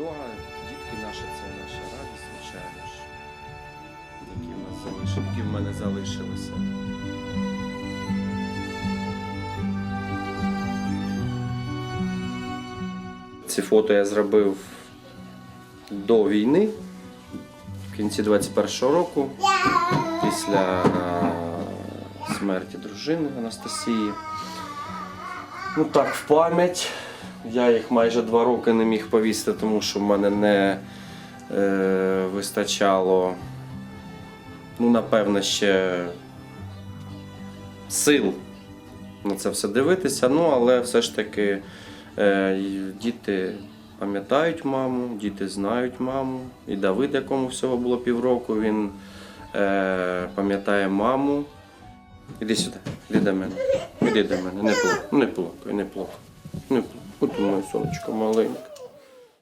Ну а дітки наші це наша радість, звичайно ж, які в нас залишили, які в мене залишилися. Ці фото я зробив до війни, в кінці 21-го року, після е, смерті дружини Анастасії. Ну так, в пам'ять. Я їх майже два роки не міг повісити, тому що в мене не е, вистачало, ну, напевно, ще сил на це все дивитися. Ну, але все ж таки е, діти пам'ятають маму, діти знають маму. І Давид, якому всього було півроку, він е, пам'ятає маму. Іди сюди, іди до мене. Іди до мене, не плакай, не плакай, не плакай. Не плакай. От у мене сонечко маленьке.